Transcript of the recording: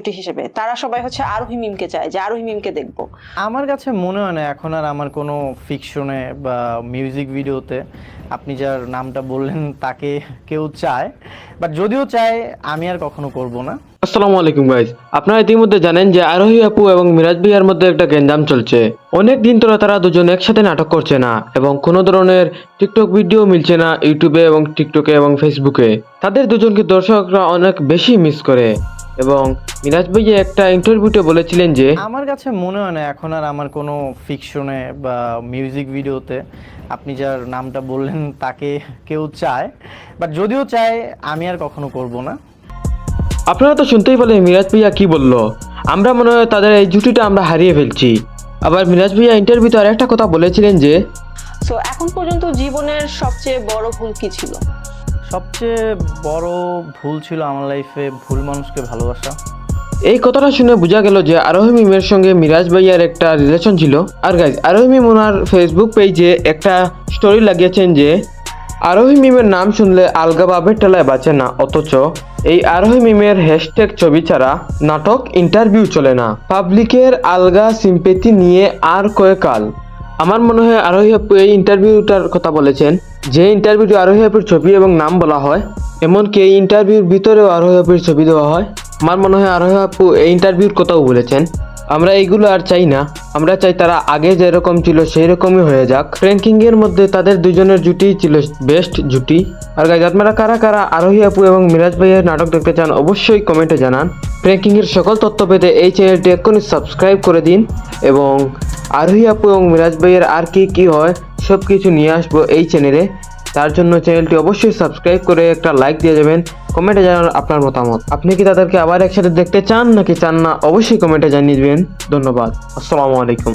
Celebrity হিসেবে তারা সবাই হচ্ছে আরোহী মিমকে চায় যে আরোহী মিমকে দেখব। আমার কাছে মনে হয় না এখন আর আমার কোনো ফিকশনে বা মিউজিক ভিডিওতে আপনি যার নামটা বললেন তাকে কেউ চায়। বাট যদিও চায় আমি আর কখনো করব না। আসসালামু আলাইকুম গাইজ আপনারা ইতিমধ্যে জানেন যে আরোহী আপু এবং মিরাজ ভাইয়ার মধ্যে একটা গেঞ্জাম চলছে। অনেক দিন ধরে তারা দুজন একসাথে নাটক করছে না এবং কোনো ধরনের টিকটক ভিডিও মিলছে না ইউটিউবে এবং টিকটকে এবং ফেসবুকে তাদের দুজনকে দর্শকরা অনেক বেশি মিস করে। এবং মিরাজ ভাইয়া একটা ইন্টারভিউতে বলেছিলেন যে আমার কাছে মনে হয় না এখন আর আমার কোনো ফিকশনে বা মিউজিক ভিডিওতে আপনি যার নামটা বললেন তাকে কেউ চায়। বাট যদিও চায় আমি আর কখনো করব না। আপনারা তো শুনতেই পেলেন মিরাজ ভাইয়া কি বলল। আমরা মনে হয় তাদের এই জুটিটা আমরা হারিয়ে ফেলছি। আবার মিরাজ ভাইয়া ইন্টারভিউতে আরেকটা কথা বলেছিলেন যে সো এখন পর্যন্ত জীবনের সবচেয়ে বড় ভুল কি ছিল? সবচেয়ে বড় ভুল ছিল আমার লাইফে ভুল মানুষকে ভালোবাসা। এই কথাটা শুনে বোঝা গেল যে আরোহী মিমের সঙ্গে মিরাজ ভাইয়ার একটা রিলেশন ছিল। আর গাইজ আরোহী মিম ওনার ফেসবুক পেজে একটা স্টোরি লাগিয়েছেন যে, আরোহী মিমের নাম শুনলে আলগাভাবে টেলায় বাঁচে না, অথচ এই আরোহী মিমের হ্যাশট্যাগ ছবি ছাড়া নাটক ইন্টারভিউ চলে না। পাবলিকের আলগা সিম্পেথি নিয়ে আর কয়েকাল আমার মনে হয় আরোহী এই ইন্টারভিউটার কথা বলেছেন। যে ইন্টারভিউতে আরোহী আপুর ছবি এবং নাম বলা হয়, এমনকি এই ইন্টারভিউর ভিতরেও আরোহী আপুর ছবি দেওয়া হয়। আমার মনে হয় আরোহী আপু এই ইন্টারভিউর কথাও বলেছেন। আমরা এইগুলো আর চাই না। আমরা চাই তারা আগে যেরকম ছিল সেই রকমই হয়ে যাক। র্যাঙ্কিং এর মধ্যে তাদের দুজনের জুটি ছিল বেস্ট জুটি। আর গাইজ, আপনারা কারা কারা আরোহী আপু এবং মিরাজ ভাইয়ের নাটক দেখতে চান অবশ্যই কমেন্টে জানান। র্যাঙ্কিং এর সকল তথ্য পেতে এই চ্যানেলটি এক্ষুনি সাবস্ক্রাইব করে দিন। এবং আরোহী আপু এবং মিরাজ ভাইয়ের আর কি কি হয় সব কিছু নিয়ে আসব এই চ্যানেলে তার জন্য চ্যানেলটি অবশ্যই সাবস্ক্রাইব করে একটা লাইক দিয়ে যাবেন কমেন্টে জানান আপনার মতামত। আপনি কি তাদেরকে আবার একসাথে দেখতে চান নাকি চান না, অবশ্যই কমেন্টে জানিয়ে দেবেন। ধন্যবাদ। আসসালামু আলাইকুম।